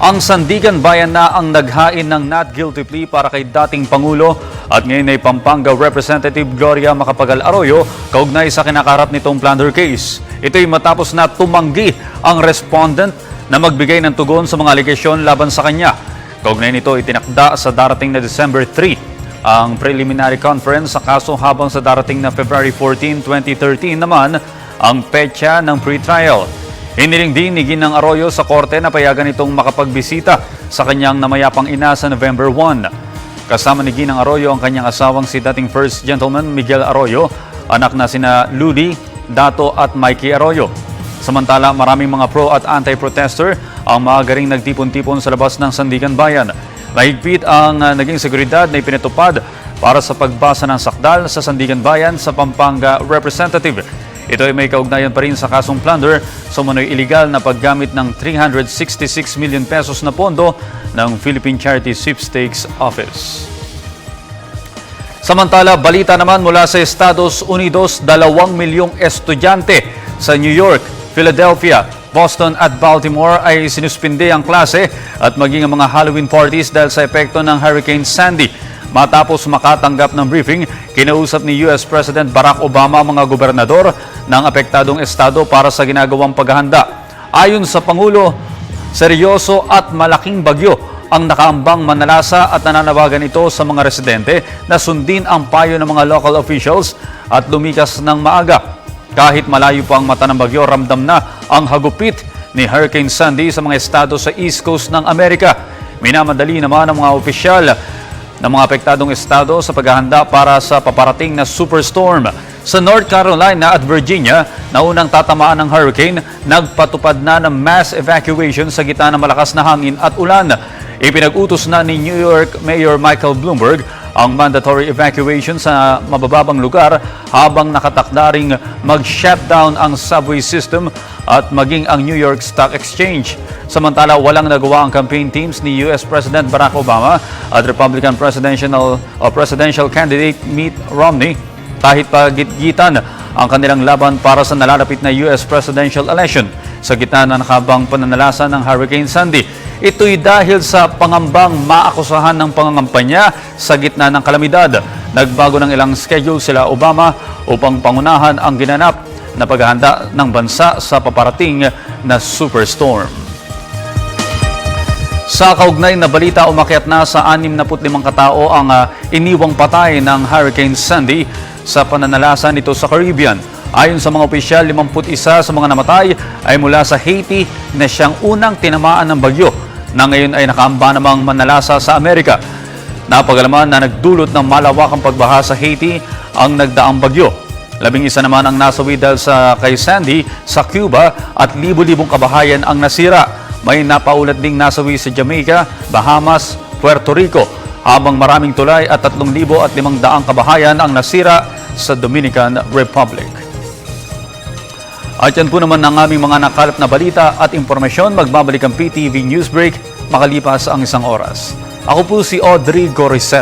Ang Sandigan Bayan na ang naghain ng not guilty plea para kay dating Pangulo at ngayon ay Pampanga Representative Gloria Macapagal Arroyo kaugnay sa kinakarap nitong plunder case. Ito'y matapos na tumanggi ang respondent na magbigay ng tugon sa mga aligasyon laban sa kanya. Kaugnay nito itinakda sa darating na December 3 ang preliminary conference sa kaso habang sa darating na February 14, 2013 naman ang petsa ng pre-trial. Hiniling din ni Ginang Arroyo sa korte na payagan itong makapagbisita sa kanyang namayapang ina sa November 1. Kasama ni Ginang Arroyo ang kanyang asawang si dating First Gentleman Miguel Arroyo, anak na sina Ludi, Dato at Mikey Arroyo. Samantala, maraming mga pro at anti-protester ang maagaring nagtipon-tipon sa labas ng Sandigan Bayan. Mahigpit ang uh, naging seguridad na ipinatupad para sa pagbasa ng sakdal sa Sandigan Bayan sa Pampanga Representative. Ito ay may kaugnayan pa rin sa kasong plunder sa manoy iligal na paggamit ng 366 million pesos na pondo ng Philippine Charity Sweepstakes Office. Samantala, balita naman mula sa Estados Unidos, dalawang milyong estudyante sa New York, Philadelphia, Boston at Baltimore ay sinuspinde ang klase at maging ang mga Halloween parties dahil sa epekto ng Hurricane Sandy. Matapos makatanggap ng briefing, kinausap ni US President Barack Obama ang mga gobernador ng apektadong estado para sa ginagawang paghahanda. Ayon sa Pangulo, seryoso at malaking bagyo ang nakaambang manalasa at nananawagan ito sa mga residente na sundin ang payo ng mga local officials at lumikas ng maaga. Kahit malayo pa ang mata ng bagyo, ramdam na ang hagupit ni Hurricane Sandy sa mga estado sa East Coast ng Amerika. Minamadali naman ang mga opisyal ng mga apektadong estado sa paghahanda para sa paparating na superstorm. Sa North Carolina at Virginia, na unang tatamaan ng hurricane, nagpatupad na ng mass evacuation sa gitna ng malakas na hangin at ulan. Ipinag-utos na ni New York Mayor Michael Bloomberg ang mandatory evacuation sa mabababang lugar habang nakatakda ring mag-shutdown ang subway system at maging ang New York Stock Exchange. Samantala, walang nagawa ang campaign teams ni US President Barack Obama at Republican presidential, o presidential candidate Mitt Romney kahit pagitgitan ang kanilang laban para sa nalalapit na US presidential election sa gitna ng nakabang pananalasa ng Hurricane Sandy. Ito'y dahil sa pangambang maakusahan ng pangangampanya sa gitna ng kalamidad. Nagbago ng ilang schedule sila Obama upang pangunahan ang ginanap na paghahanda ng bansa sa paparating na superstorm. Sa kaugnay na balita, umakyat na sa 65 katao ang ah, iniwang patay ng Hurricane Sandy sa pananalasa nito sa Caribbean. Ayon sa mga opisyal, 51 sa mga namatay ay mula sa Haiti na siyang unang tinamaan ng bagyo na ngayon ay nakaamba namang manalasa sa Amerika. Napagalaman na nagdulot ng malawakang pagbaha sa Haiti ang nagdaang bagyo. Labing isa naman ang nasawi dahil sa kay Sandy sa Cuba at libo-libong kabahayan ang nasira. May napaulat ding nasawi sa Jamaica, Bahamas, Puerto Rico, habang maraming tulay at 3,500 kabahayan ang nasira sa Dominican Republic. At yan po naman ang aming mga nakalap na balita at impormasyon. Magbabalik ang PTV Newsbreak makalipas ang isang oras. Ako po si Audrey Goricel.